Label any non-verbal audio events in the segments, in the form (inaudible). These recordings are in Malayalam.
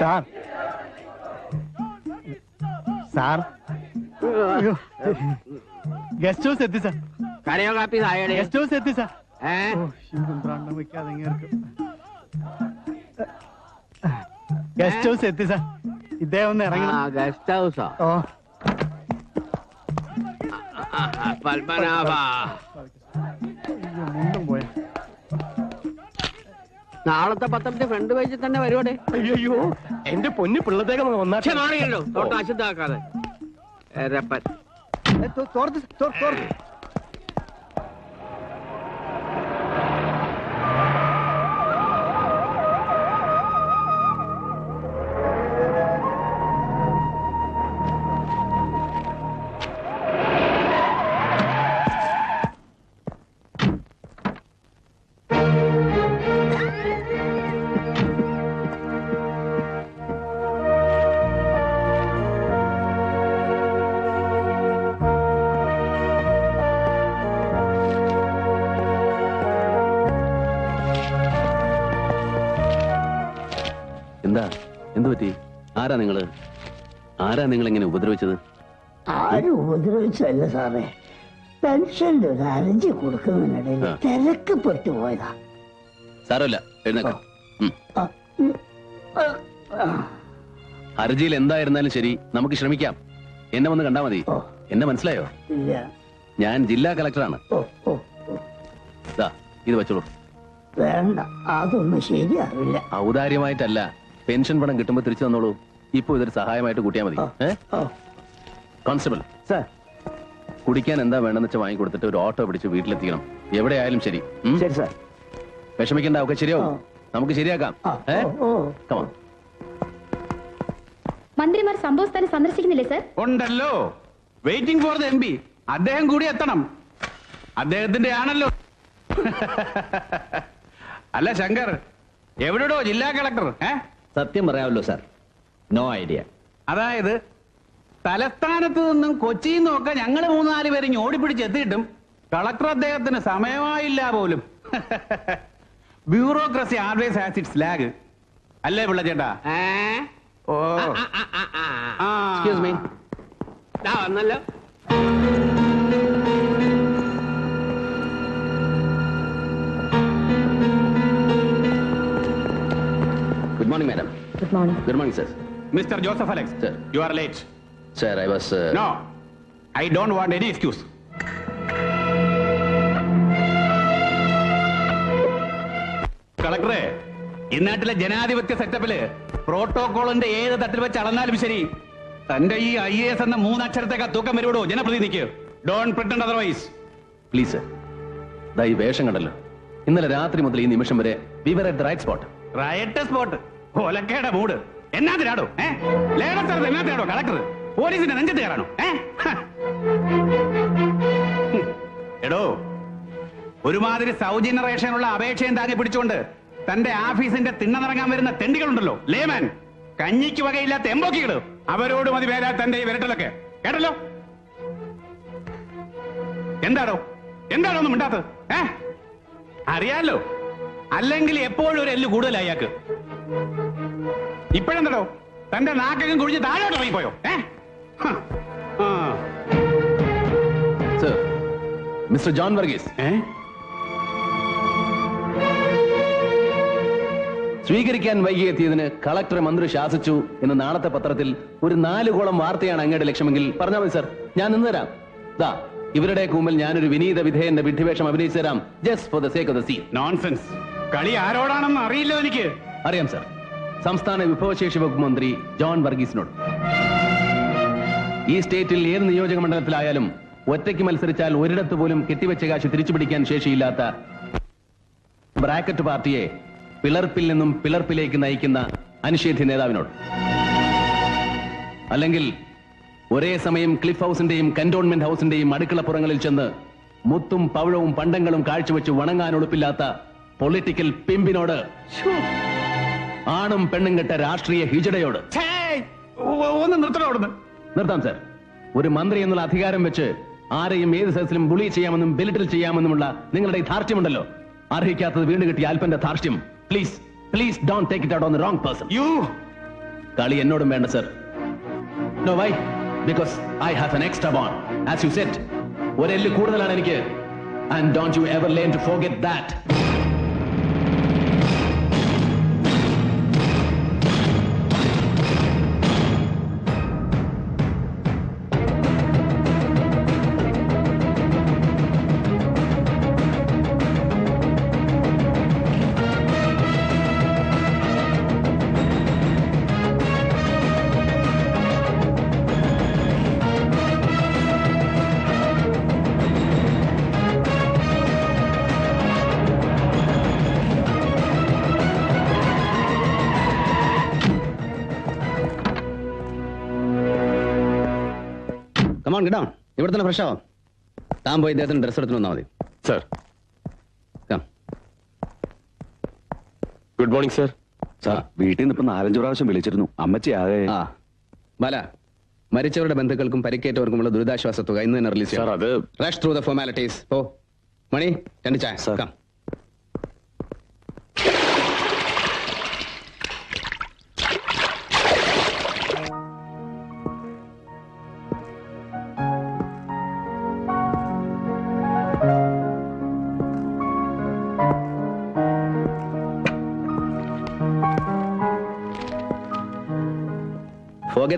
സാർ സാർ അയ്യോ. ഗസ്റ്റ് ഹൗസ് എത്തി സാർ കരയോ കാപ്പി താഴെ ഗസ്റ്റ് ഹൗസ് എത്തി സാർ ഏ? ഓ, ഈ കുന്ത്രാണ്ടം വെക്കാതെ ഇങ്ങേർക്ക്. ഗസ്റ്റ് ഹൗസ് എത്തി സാർ ഇദ്ദേഹം ഒന്ന് ആ ഇറങ്ങണം ഗസ്റ്റ് ഹൗസോ ഓ. പത്മനാഭ. നാളത്തെ പത്രത്തിന്റെ ഫ്രണ്ട് പേജിൽ തന്നെ വരുവാടെ? അയ്യോ എന്റെ പൊന്നു പിള്ളത്തേക്ക് ഒന്നാ മാറിയല്ലോ തൊട്ട് അശുദ്ധാക്കാതെ തോർത്ത് തോർത്ത്. പറ്റി ആരാ നിങ്ങൾ? ആരാ നിങ്ങൾ എങ്ങനെ ഉപദ്രവിച്ചത്? ആരും ഉപദ്രവിച്ചല്ല സാറേ. പെൻഷന്റെ ഒരു അരഞ്ചി കൊടുക്കുന്നതിനിടയിൽ തിരക്ക് തിരക്കപ്പെട്ടു പോയതാ. സാരമില്ല എഴുന്നേക്കാം. ഹർജിയിൽ എന്തായിരുന്നാലും ശരി നമുക്ക് ശ്രമിക്കാം. എന്നെ വന്ന് കണ്ടാ മതി. എന്നെ മനസ്സിലായോ? ഞാൻ ജില്ലാ കളക്ടറാണ്. ഇത് വെച്ചോളൂ. വേണ്ട അതൊന്നും ശരിയാവില്ല ഔദാര്യമായിട്ടല്ല. പെൻഷൻ പണം കിട്ടുമ്പോൾ തിരിച്ചു തന്നോളൂ. ഇപ്പൊ ഇതൊരു സഹായമായിട്ട് കൂട്ടിയാൽ മതി. കോൺസ്റ്റബിൾ. സാർ. കുടിക്കാൻ എന്താ വേണ്ടെന്ന് വെച്ചാൽ വാങ്ങിക്കൊടുത്തിട്ട് ഒരു ഓട്ടോ പിടിച്ച് വീട്ടിലെത്തിക്കണം. എവിടെ ആയാലും ശരി ശരി സാർ. വിഷമിക്കണ്ട ഒക്കെ ശരിയാവും. നമുക്ക് ശരിയാക്കാം. മന്ത്രിമാർ സംഭവസ്ഥാനം സന്ദർശിക്കുന്നില്ലേ സർ? ഉണ്ടല്ലോ. Waiting for the M P അദ്ദേഹം കൂടി എത്തണം. അദ്ദേഹത്തിന്റെ ആണല്ലോ. (laughs) അല്ല ശങ്കർ. എവിടെയോ ജില്ലാ കളക്ടർ. ഏ? സത്യം പറയാമല്ലോ സാർ നോ ഐഡിയ അതായത് തലസ്ഥാനത്ത് നിന്നും കൊച്ചിയിൽ നിന്നും ഒക്കെ ഞങ്ങൾ മൂന്നാൽ പേര് ഇങ്ങ് ഓടിപ്പിടിച്ച് എത്തിയിട്ടും കളക്ടർ അദ്ദേഹത്തിന് സമയമായില്ല പോലും. Bureaucracy always has its lag അല്ലേ പിള്ള ചേട്ടാ? ഏ? ഓ. ആ, ആ, ആ, ആ. ആ. എക്സ്ക്യൂസ് മീ ദാ വന്നല്ലോ. Morning madam good morning good morning sir mister Joseph Alex Sir. You are late sir I was no I don't want any excuse കളക്ടറെ ഇന്നാട്ടിലെ ജനാധിപത്യ സെറ്റപ്പിൽ പ്രോട്ടോകോളിന്റെ ഏത് തട്ടിൽ വെച്ച് അളന്നാലും ശരി തന്റെ ഈ ഐ എസ് എന്ന മൂന്നക്ഷരത്തേക്ക് തൂക്കം വരുവിടോ? ജനപ്രതിനിധിക്ക്. Don't pretend otherwise please sir ദാ ഈ വേഷം കണ്ടല്ലോ. ഇന്നലെ രാത്രി മുതൽ ഈ നിമിഷം വരെ we were at the right spot riot spot ഒലക്കയുടെ മൂട്. എന്നാത്തിനാടോ? ഏ? ലേലസ്ഥലത്ത് എന്നാത്തിനാടോ കളക്ടർ പോലീസിന്റെ നെഞ്ചത്ത് കയറാണോ ഏ? എടോ ഒരുമാതിരി സൗജന്യ റേഷനുള്ള അപേക്ഷയും താങ്ങി പിടിച്ചുകൊണ്ട് തന്റെ ആഫീസിന്റെ തിണ്ണനിറങ്ങാൻ വരുന്ന തെണ്ടികളുണ്ടല്ലോ ലേമാൻ. കഞ്ഞിക്ക് വകയില്ലാത്ത എമ്പോക്കികൾ അവരോട് മതി വേല തന്റെ ഈ വിരട്ടലൊക്കെ. കേട്ടല്ലോ? എന്താടോ? എന്താണോ ഒന്നും മിണ്ടാത്തത്? ഏ? അറിയാലോ? അല്ലെങ്കിൽ എപ്പോഴും ഒരു എല്ല് കൂടുതലായി അയാൾക്ക്. ഇപ്പോഴെന്തടോ? തന്റെ നാക്കകം കുഴിഞ്ഞ് താഴോട്ട് ഇറങ്ങിപ്പോയോ? ഏ. Sir mister John Varghese. ഏ? സ്വീകരിക്കാൻ വൈകിയെത്തിയതിന് കളക്ടർ മന്ത്രി ശാസിച്ചു എന്ന് നാളത്തെ പത്രത്തിൽ ഒരു നാലുകോളം വാർത്തയാണ് അങ്ങയുടെ ലക്ഷ്യമെങ്കിൽ പറഞ്ഞാൽ മതി സർ. ഞാൻ നിന്ന് തരാം. ദാ ഇവരുടെ കൂമ്പിൽ ഞാനൊരു വിനീത വിധേയന്റെ വിഡ്ഢിവേഷം അഭിനയിച്ചു തരാം. Just for the sake of the scene nonsense കളി ആരോടാണെന്ന് അറിയില്ല എനിക്ക്. അറിയാം സർ. സംസ്ഥാന വിഭവശേഷി വകുപ്പ് മന്ത്രി ജോൺ വർഗീസിനോട്. ഈ സ്റ്റേറ്റിൽ ഏത് നിയോജക മണ്ഡലത്തിലായാലും ഒറ്റയ്ക്ക് മത്സരിച്ചാൽ ഒരിടത്ത് പോലും കെട്ടിവെച്ച കാശ് തിരിച്ചുപിടിക്കാൻ ശേഷിയില്ലാത്ത ബ്രാക്കറ്റ് പാർട്ടിയെ പിളർപ്പിൽ നിന്നും പിളർപ്പിലേക്ക് നയിക്കുന്ന അനിഷേധ്യ നേതാവിനോട്. അല്ലെങ്കിൽ ഒരേ സമയം ക്ലിഫ് ഹൗസിന്റെയും കന്റോൺമെന്റ് ഹൗസിന്റെയും അടുക്കളപ്പുറങ്ങളിൽ ചെന്ന് മുത്തും പവിഴവും പണ്ടങ്ങളും കാഴ്ചവെച്ച് വണങ്ങാൻ ഒളുപ്പില്ലാത്ത പൊളിറ്റിക്കൽ പിമ്പിനോട് ആണും പെണ്ണും കെട്ട രാഷ്ട്രീയ ഹിജടയോട്. ഒന്ന് നിർത്തണം അവിടുന്ന്. നിർത്താം സർ. ഒരു മന്ത്രി എന്നുള്ള അധികാരം വെച്ച് ആരെയും ഏത് സെസിലും ബുളി ചെയ്യാമെന്നും ബെലിറ്റിൽ ചെയ്യാമെന്നുമുള്ള നിങ്ങളുടെ ധാർഷ്ട്യമുണ്ടല്ലോ. അർഹിക്കാത്തത് വീണ്ടും കിട്ടിയ അല്പന്റെ ധാർഷ്ട്യം. Please please don't take it out on wrong person you കളി എന്നോടും വേണ്ട sir. No why because I have an extra bone as you said ഒരെല്ല് കൂടുതലാണ് എനിക്ക്. And don't you ever learn to forget that come on കിടാം ഇവിടെ തന്നെ ഫ്രഷ് ആവാം. താൻ പോയി ഇദ്ദേഹത്തിന് ഡ്രസ് എടുത്തിട്ട് വന്നാൽ മതി. Sir Come. Good morning sir sir വീട്ടിൽ നിന്ന് ഇപ്പൊ നാലഞ്ചു പ്രാവശ്യം വിളിച്ചിരുന്നു. അമ്മച്ചി ആകെ ആ. ബാല മരിച്ചവരുടെ ബന്ധുക്കൾക്കും പരിക്കേറ്റവർക്കുമുള്ള ദുരിതാശ്വാസ തുക ഇന്ന് തന്നെ റിലീസ് ചെയ്യാം. അത് റഷ് ത്രൂ ദ ഫോർമാലിറ്റീസ് ഓ മണി രണ്ട് ചായ.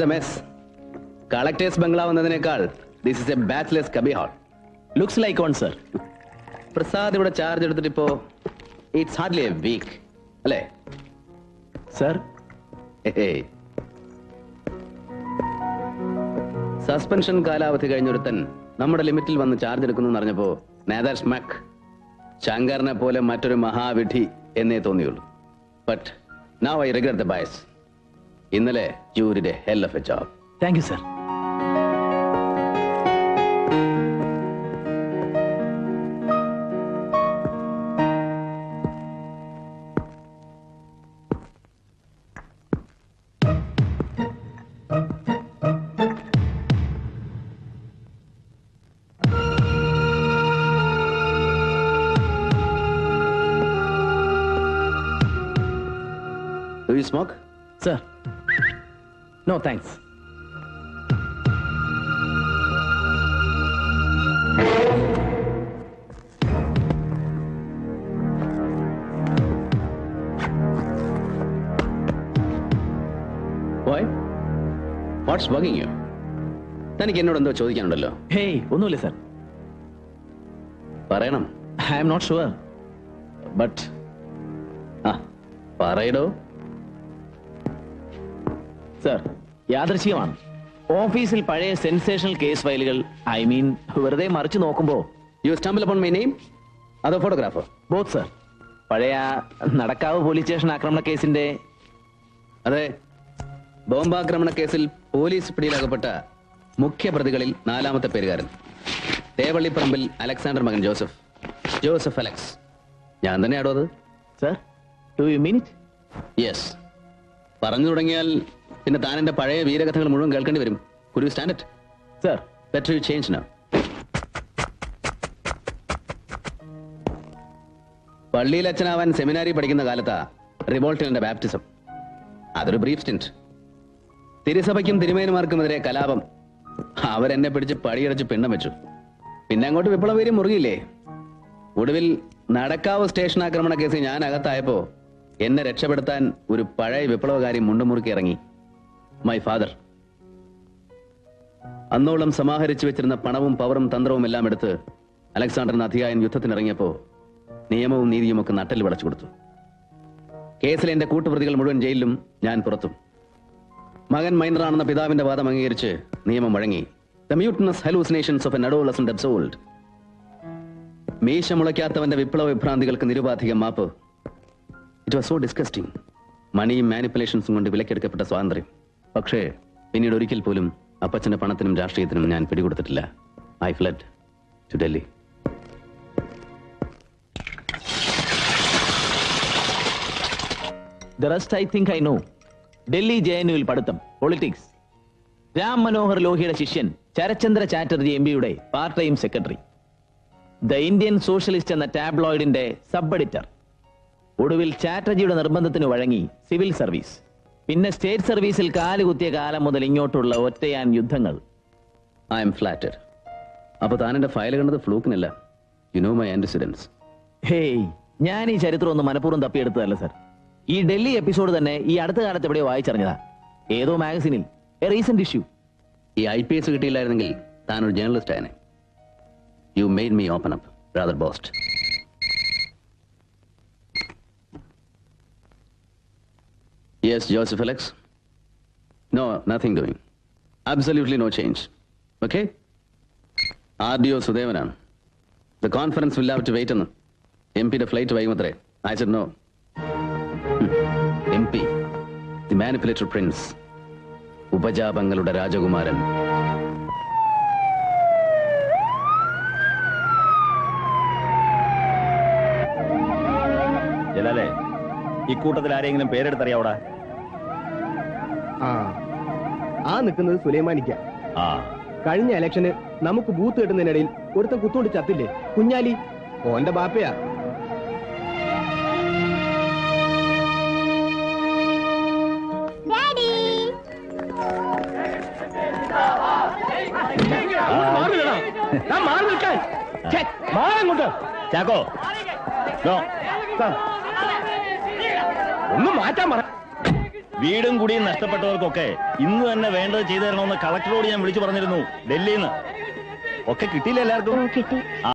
Sir. The mess. Collector's bungalow വന്നതിനേക്കാൾ this is a bachelor's cubbyhole looks like one sir Prasad ഇവിടെ ചാർജ് എടുത്തിട്ട് ഇപ്പോ ഇറ്റ്സ് ഹാർഡ്ലി എ വീക്ക് അല്ലേ? സർ സസ്പെൻഷൻ കാലാവധി കഴിഞ്ഞൊരുത്തൻ നമ്മുടെ ലിമിറ്റിൽ വന്ന് ചാർജ് എടുക്കുന്നു അറിഞ്ഞപ്പോ നേതാർ സ്മക് ശങ്കറിനെ പോലെ മറ്റൊരു മഹാവിധി എന്നേ തോന്നിയുള്ളൂ. But now I regret the bias ഇന്നലെ ജൂരിന്റെ hell of a job thank you sir Do you smoke? Sir no thanks what's bugging you തനിക്ക് എന്നോട് എന്തോ ചോദിക്കാനുണ്ടല്ലോ. ഹേയ് ഒന്നുമില്ല സർ. പറയണം. I am not sure but ആ പറയടോ. സർ യാദൃശ്യമാണ് ഓഫീസിൽ പഴയ സെൻസേഷണൽ കേസ് ഫയലുകൾ ഐ മീൻ വെറുതെ മറിച്ചു നോക്കുമ്പോ. You stumble upon my name അതോ ഫോട്ടോഗ്രാഫർ ബോത്ത് സർ. പഴയ നടക്കാവ് പോലീസ് സ്റ്റേഷൻ ആക്രമണ കേസിന്റെ അതെ. ബോംബാക്രമണ കേസിൽ പോലീസ് പിടിയിലകപ്പെട്ട മുഖ്യ പ്രതികളിൽ നാലാമത്തെ പേരുകാരൻ. തേവള്ളിപ്പറമ്പിൽ അലക്സാണ്ടർ മകൻ ജോസഫ്. Joseph Alex. ഞാൻ തന്നെയാണോ അത്? Sir to you minute yes പറഞ്ഞു തുടങ്ങിയാൽ പിന്നെ താൻ എന്റെ പഴയ വീരകഥകൾ മുഴുവൻ കേൾക്കേണ്ടി വരും. ഒരു standard sir better you change now പള്ളിയിൽ അച്ഛനാവാൻ സെമിനാരി പഠിക്കുന്ന കാലത്താ റിവോൾട്ടിന്റെ ബാപ്റ്റിസം. അതൊരു ബ്രീഫ് സ്റ്റിന്റ് തിരുസഭയ്ക്കും തിരുമേനുമാർക്കുമെതിരെ കലാപം. അവരെന്നെ പിടിച്ച് പടിയടച്ച് പിണ്ണം വെച്ചു. പിന്നെ അങ്ങോട്ട് വിപ്ലവീര്യം മുറുകിയില്ലേ? ഒടുവിൽ നടക്കാവ് സ്റ്റേഷൻ ആക്രമണ കേസ് ഞാൻ അകത്തായപ്പോ എന്നെ രക്ഷപ്പെടുത്താൻ ഒരു പഴയ വിപ്ലവകാരി മുണ്ടുമുറുക്കി ഇറങ്ങി. മൈ ഫാദർ അന്നോളം സമാഹരിച്ചു വെച്ചിരുന്ന പണവും പവറും തന്ത്രവും എല്ലാം എടുത്ത് അലക്സാണ്ടർ അധികായൻ യുദ്ധത്തിനിറങ്ങിയപ്പോ നിയമവും നീതിയും ഒക്കെ നട്ടൽ വിളച്ചു കൊടുത്തു. കേസിലെ എന്റെ കൂട്ടുപ്രതികൾ മുഴുവൻ ജയിലിലും ഞാൻ പുറത്തും. മകൻ മൈനറാണെന്ന പിതാവിന്റെ വാദം അംഗീകരിച്ച് നിയമം വഴങ്ങി. മീശ മുളയ്ക്കാത്തവന്റെ വിപ്ലവ വിഭ്രാന്തികൾക്ക് നിരുപാധികം മാപ്പ്. ഇറ്റ് വാസ് സോ ഡിസ്കസ്റ്റിംഗ് മണിയും മാനിപ്പുലേഷൻസും കൊണ്ട് വിലക്കെടുക്കപ്പെട്ട സ്വാതന്ത്ര്യം. പക്ഷേ പിന്നീട് ഒരിക്കൽ പോലും അപ്പച്ചന്റെ പണത്തിനും രാഷ്ട്രീയത്തിനും ഞാൻ പിടികൊടുത്തിട്ടില്ല. I fled to Delhi. The rest I think I know Delhi J N യുവിൽ പഠിത്തം പൊളിറ്റിക്സ് രാം മനോഹർ ലോഹിയുടെ ശിഷ്യൻ ചരചന്ദ്ര ചാറ്റർജി എം പിയുടെ part time secretary the Indian socialist എന്ന ടാബ്ലോയിഡിന്റെ സബ് എഡിറ്റർ ഒടുവിൽ ചാറ്റർജിയുടെ നിർബന്ധത്തിന് വഴങ്ങി സിവിൽ സർവീസ് പിന്നെ സ്റ്റേറ്റ് സർവീസിൽ കാലുകുത്തിയ കാലം മുതൽ ഇങ്ങോട്ടുള്ള ഒറ്റയാൻ യുദ്ധങ്ങൾ. ഐ എം ഫ്ലാറ്റഡ് അപ്പൊ താൻ എന്റെ ഫയൽ കണ്ടത് ഫ്ലൂക്കിനല്ല യു നോ മൈ ആന്റിസിഡൻസ് ഹേയ് ഞാൻ ഈ ചരിത്രം ഒന്ന് മനഃപൂർവം തപ്പിയെടുത്തതല്ല സർ ഈ ഡൽഹി എപ്പിസോഡ് തന്നെ ഈ അടുത്ത കാലത്ത് എവിടെയോ വായിച്ചറിഞ്ഞതാ. ഏതോ മാഗസിനിൽ എ റീസെന്റ് ഇഷ്യൂ ഈ ഐ പി എസ് കിട്ടിയില്ലായിരുന്നെങ്കിൽ താൻ ഒരു journalist ആയനെ. You made me open up rather boast yes Joseph Alex no nothing doing absolutely no change okay R D O സുദേവനാണ് the conference will have to wait എന്ന് എം പിയുടെ flight വൈകുമത്രേ I said no M P the manipulator prince ഉപജാപങ്ങളുടെ രാജകുമാരൻ. ജലാലേ ഇക്കൂട്ടത്തിൽ ആരെങ്കിലും പേരെടുത്തറിയാവടാ? ആ ആ നിൽക്കുന്നത് സുലൈമാനിക്ക. ആ. കഴിഞ്ഞ ഇലക്ഷന് നമുക്ക് ബൂത്ത് കിട്ടുന്നതിനിടയിൽ ഒരുത്തൻ കുത്തുകൊണ്ട് ചത്തില്ലേ? കുഞ്ഞാലി ഓന്റെ ബാപ്പയാ. ചാക്കോ. നോ ഒന്ന് മാറ്റാൻ പറ. വീടും കുടിയും നഷ്ടപ്പെട്ടവർക്കൊക്കെ ഇന്ന് തന്നെ വേണ്ടത് ചെയ്തു തരണമെന്ന് കളക്ടറോട് ഞാൻ വിളിച്ചു പറഞ്ഞിരുന്നു. ഡൽഹിയിൽ നിന്ന് ഒക്കെ കിട്ടിയില്ല എല്ലാവർക്കും? കിട്ടി.